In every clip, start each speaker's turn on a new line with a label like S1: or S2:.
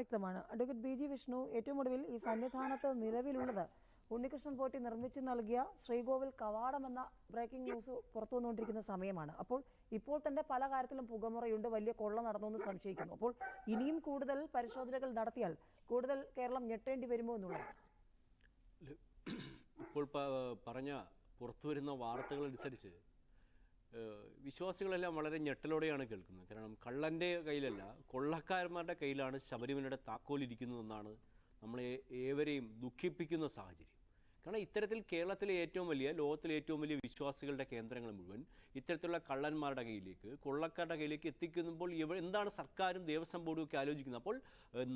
S1: വ്യക്തമാണ്. Advocate B G Vishnu ഏറ്റവും ഒടുവിൽ ഈ സന്നിധാനത്ത് നിലവിലുള്ളത്. ഉണ്ണികൃഷ്ണൻ പോറ്റി നിർമ്മിച്ചു നൽകിയ ശ്രീകോവിൽ കവാടം എന്ന ബ്രേക്കിംഗ് ന്യൂസ് പുറത്തു വന്നുകൊണ്ടിരിക്കുന്ന സമയമാണ്. അപ്പോൾ ഇപ്പോൾ തന്നെ പല കാര്യത്തിലും പുകമുറയുണ്ട്. വലിയ കൊള്ള നടന്നു എന്ന് സംശയിക്കുന്നു. അപ്പോൾ ഇനിയും കൂടുതൽ പരിശോധനകൾ നടത്തിയാൽ കൂടുതൽ കേരളം ഞെട്ടേണ്ടി വരുമോ എന്നുള്ളതാണ്
S2: ഇപ്പോൾ പറഞ്ഞ പുറത്തു വരുന്ന വാർത്തകളനുസരിച്ച് ഏഹ്, വിശ്വാസികളെല്ലാം വളരെ ഞെട്ടലോടെയാണ് കേൾക്കുന്നത്. കാരണം കള്ളന്റെ കയ്യിലല്ല കൊള്ളക്കാരന്മാരുടെ കയ്യിലാണ് ശബരിമലയുടെ താക്കോലിരിക്കുന്നതെന്നാണ് നമ്മളെ ഏവരെയും ദുഃഖിപ്പിക്കുന്ന സാഹചര്യം. കാരണം ഇത്തരത്തിൽ കേരളത്തിലെ ഏറ്റവും വലിയ ലോകത്തിലെ ഏറ്റവും വലിയ വിശ്വാസികളുടെ കേന്ദ്രങ്ങൾ മുഴുവൻ ഇത്തരത്തിലുള്ള കള്ളന്മാരുടെ കയ്യിലേക്ക് കൊള്ളക്കാരുടെ കയ്യിലേക്ക് എത്തിക്കുമ്പോൾ ഇവ എന്താണ് സർക്കാരും ദേവസ്വം ബോർഡും ഒക്കെ ആലോചിക്കുന്നത്? അപ്പോൾ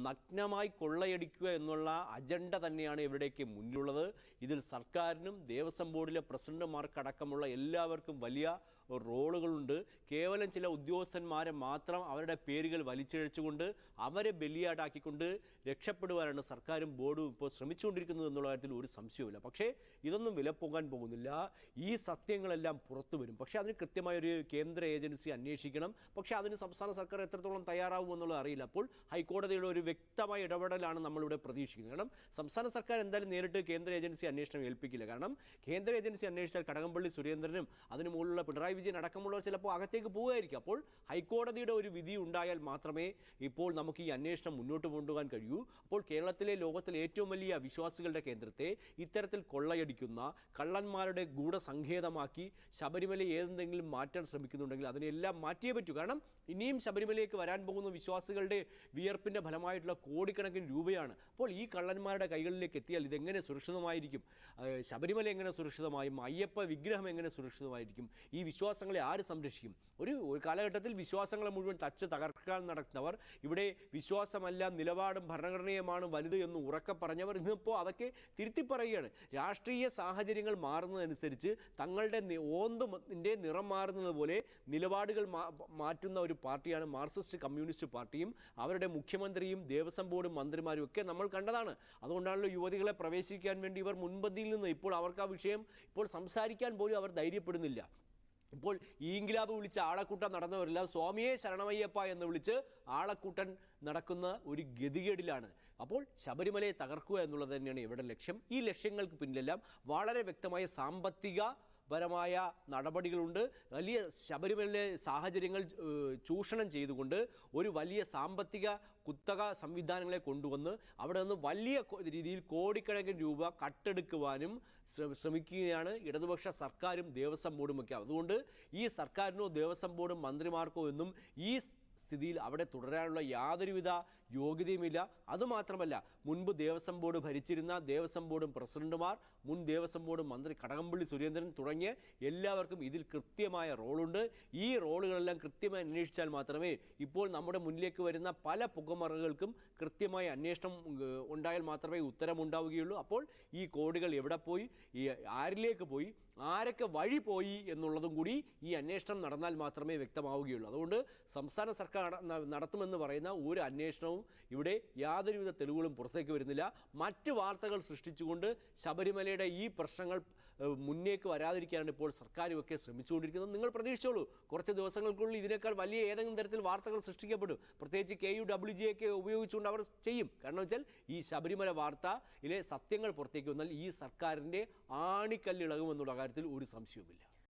S2: നഗ്നമായി കൊള്ളയടിക്കുക എന്നുള്ള അജണ്ട തന്നെയാണ് ഇവരുടെയൊക്കെ മുന്നിലുള്ളത്. ഇതിൽ സർക്കാരിനും ദേവസ്വം ബോർഡിലെ പ്രസിഡന്റുമാർക്കടക്കമുള്ള എല്ലാവർക്കും വലിയ റോളുകളുണ്ട്. കേവലം ചില ഉദ്യോഗസ്ഥന്മാരെ മാത്രം അവരുടെ പേരുകൾ വലിച്ചിഴച്ചുകൊണ്ട് അവരെ ബലിയാടാക്കിക്കൊണ്ട് രക്ഷപ്പെടുവാനാണ് സർക്കാരും ബോർഡും ഇപ്പോൾ ശ്രമിച്ചുകൊണ്ടിരിക്കുന്നത് എന്നുള്ള കാര്യത്തിൽ ഒരു സംശയവുമില്ല. പക്ഷേ ഇതൊന്നും വിലപ്പോകാൻ പോകുന്നില്ല. ഈ സത്യങ്ങളെല്ലാം പുറത്തു വരും. പക്ഷേ അതിന് കൃത്യമായ ഒരു കേന്ദ്ര ഏജൻസി അന്വേഷിക്കണം. പക്ഷേ അതിന് സംസ്ഥാന സർക്കാർ എത്രത്തോളം തയ്യാറാവും എന്നുള്ളത് അറിയില്ല. അപ്പോൾ ഹൈക്കോടതിയുടെ ഒരു വ്യക്തമായ ഇടപെടലാണ് നമ്മളിവിടെ പ്രതീക്ഷിക്കുന്നത്. കാരണം സംസ്ഥാന സർക്കാർ എന്തായാലും നേരിട്ട് കേന്ദ്ര ഏജൻസി അന്വേഷണം ഏൽപ്പിക്കില്ല. കാരണം കേന്ദ്ര ഏജൻസി അന്വേഷിച്ചാൽ കടകംപള്ളി സുരേന്ദ്രനും അതിന് മുകളിലുള്ള പിണറായി വിജയൻ അടക്കമുള്ളവർ ചിലപ്പോൾ അകത്തേക്ക് പോവുകയായിരിക്കും. അപ്പോൾ ഹൈക്കോടതിയുടെ ഒരു വിധി ഉണ്ടായാൽ മാത്രമേ ഇപ്പോൾ നമുക്ക് ഈ അന്വേഷണം മുന്നോട്ട് കൊണ്ടുപോകാൻ കഴിയൂ. അപ്പോൾ കേരളത്തിലെ ലോകത്തിലെ ഏറ്റവും വലിയ വിശ്വാസികളുടെ കേന്ദ്രത്തെ ഇത്തരത്തിൽ കൊള്ളയടിക്കുന്ന കള്ളന്മാരുടെ ഗൂഢസങ്കേതമാക്കി ശബരിമല ഏതെന്തെങ്കിലും മാറ്റാൻ ശ്രമിക്കുന്നുണ്ടെങ്കിൽ അതിനെല്ലാം മാറ്റിയേ പറ്റൂ. കാരണം ഇനിയും ശബരിമലയിലേക്ക് വരാൻ പോകുന്ന വിശ്വാസികളുടെ വിയർപ്പിന്റെ ഫലമായിട്ടുള്ള കോടിക്കണക്കിന് രൂപയാണ്. അപ്പോൾ ഈ കള്ളന്മാരുടെ കൈകളിലേക്ക് എത്തിയാൽ ഇതെങ്ങനെ സുരക്ഷിതമായിരിക്കും? ശബരിമല എങ്ങനെ സുരക്ഷിതമായും? അയ്യപ്പ വിഗ്രഹം എങ്ങനെ സുരക്ഷിതമായിരിക്കും? ഈ വിശ്വാസങ്ങളെ ആര് സംരക്ഷിക്കും? ഒരു ഒരു കാലഘട്ടത്തിൽ വിശ്വാസങ്ങളെ മുഴുവൻ തച്ച് തകർക്കാൻ നടക്കുന്നവർ ഇവിടെ വിശ്വാസമല്ല നിലപാടും ഭരണഘടനയുമാണ് വലുത് എന്ന് ഉറക്കെ പറഞ്ഞവർ ഇന്നിപ്പോൾ അതൊക്കെ തിരുത്തി പറയുകയാണ് രാഷ്ട്രീയ സാഹചര്യങ്ങൾ മാറുന്നതനുസരിച്ച് തങ്ങളുടെ ഓന്തിന്റെ നിറം മാറുന്നത് പോലെ നിലപാടുകൾ മാറ്റുന്ന ഒരു പാർട്ടിയാണ് മാർക്സിസ്റ്റ് കമ്മ്യൂണിസ്റ്റ് പാർട്ടിയും അവരുടെ മുഖ്യമന്ത്രിയും ദേവസ്വം ബോർഡും മന്ത്രിമാരും ഒക്കെ നമ്മൾ കണ്ടതാണ്. അതുകൊണ്ടാണല്ലോ യുവതികളെ പ്രവേശിക്കാൻ വേണ്ടി ഇവർ മുൻപന്തിയിൽ നിന്ന് ഇപ്പോൾ അവർക്ക് ആ വിഷയം ഇപ്പോൾ സംസാരിക്കാൻ പോലും അവർ ധൈര്യപ്പെടുന്നില്ല. ഇപ്പോൾ ഈ ഇൻകിലാബ് വിളിച്ച് ആളക്കൂട്ടം നടന്നവരെല്ലാം സ്വാമിയെ ശരണമയ്യപ്പ എന്ന് വിളിച്ച് ആളക്കൂട്ടൻ നടക്കുന്ന ഒരു ഗതികേടിലാണ്. അപ്പോൾ ശബരിമലയെ തകർക്കുക എന്നുള്ളത് തന്നെയാണ് ഇവരുടെ ലക്ഷ്യം. ഈ ലക്ഷ്യങ്ങൾക്ക് പിന്നിലെല്ലാം വളരെ വ്യക്തമായ സാമ്പത്തിക പരമായ നടപടികളുണ്ട്. വലിയ ശബരിമലയിലെ സാഹചര്യങ്ങൾ ചൂഷണം ചെയ്തുകൊണ്ട് ഒരു വലിയ സാമ്പത്തിക കുത്തക സംവിധാനങ്ങളെ കൊണ്ടുവന്ന് അവിടെ നിന്ന് വലിയ രീതിയിൽ കോടിക്കണക്കിന് രൂപ കട്ടെടുക്കുവാനും ശ്ര- ശ്രമിക്കുകയാണ് ഇടതുപക്ഷ സർക്കാരും ദേവസ്വം ബോർഡും ഒക്കെ. അതുകൊണ്ട് ഈ സർക്കാരിനോ ദേവസ്വം ബോർഡും മന്ത്രിമാർക്കോ എന്നും ഈ സ്ഥിതിയിൽ അവിടെ തുടരാനുള്ള യാതൊരുവിധ യോഗ്യതയുമില്ല. അതുമാത്രമല്ല മുൻപ് ദേവസ്വം ബോർഡ് ഭരിച്ചിരുന്ന ദേവസ്വം ബോർഡും പ്രസിഡന്റുമാർ മുൻ ദേവസ്വം ബോർഡ് മന്ത്രി കടകംപള്ളി സുരേന്ദ്രൻ തുടങ്ങിയ എല്ലാവർക്കും ഇതിൽ കൃത്യമായ റോളുണ്ട്. ഈ റോളുകളെല്ലാം കൃത്യമായി അന്വേഷിച്ചാൽ മാത്രമേ ഇപ്പോൾ നമ്മുടെ മുന്നിലേക്ക് വരുന്ന പല പുകമറകൾക്കും കൃത്യമായ അന്വേഷണം ഉണ്ടായാൽ മാത്രമേ ഉത്തരമുണ്ടാവുകയുള്ളൂ അപ്പോൾ ഈ കോടികൾ എവിടെ പോയി ഈ ആരിലേക്ക് പോയി ആരൊക്കെ വഴി പോയി എന്നുള്ളതും കൂടി ഈ അന്വേഷണം നടന്നാൽ മാത്രമേ വ്യക്തമാവുകയുള്ളൂ. അതുകൊണ്ട് സംസ്ഥാന സർക്കാർ നട- നടത്തുമെന്ന് പറയുന്ന ഒരു അന്വേഷണവും ഇവിടെ യാതൊരുവിധ തെളിവുകളും പുറത്തേക്ക് വരുന്നില്ല. മറ്റ് വാർത്തകൾ സൃഷ്ടിച്ചുകൊണ്ട് ശബരിമലയുടെ ഈ പ്രശ്നങ്ങൾ മുന്നേക്ക് വരാതിരിക്കാനാണ് ഇപ്പോൾ സർക്കാരും ഒക്കെ ശ്രമിച്ചുകൊണ്ടിരിക്കുന്നത്. നിങ്ങൾ പ്രതീക്ഷിച്ചോളൂ കുറച്ച് ദിവസങ്ങൾക്കുള്ളിൽ ഇതിനേക്കാൾ വലിയ ഏതെങ്കിലും തരത്തിൽ വാർത്തകൾ സൃഷ്ടിക്കപ്പെടും. പ്രത്യേകിച്ച് കെ യു ഡബ്ല്യു ജി ഒക്കെ ഉപയോഗിച്ചുകൊണ്ട് അവർ ചെയ്യും. കാരണം വെച്ചാൽ ഈ ശബരിമല വാർത്തയിലെ സത്യങ്ങൾ പുറത്തേക്ക് വന്നാൽ ഈ സർക്കാരിന്റെ ആണിക്കല്ലിളകുമെന്നുള്ള കാര്യത്തിൽ ഒരു സംശയവുമില്ല.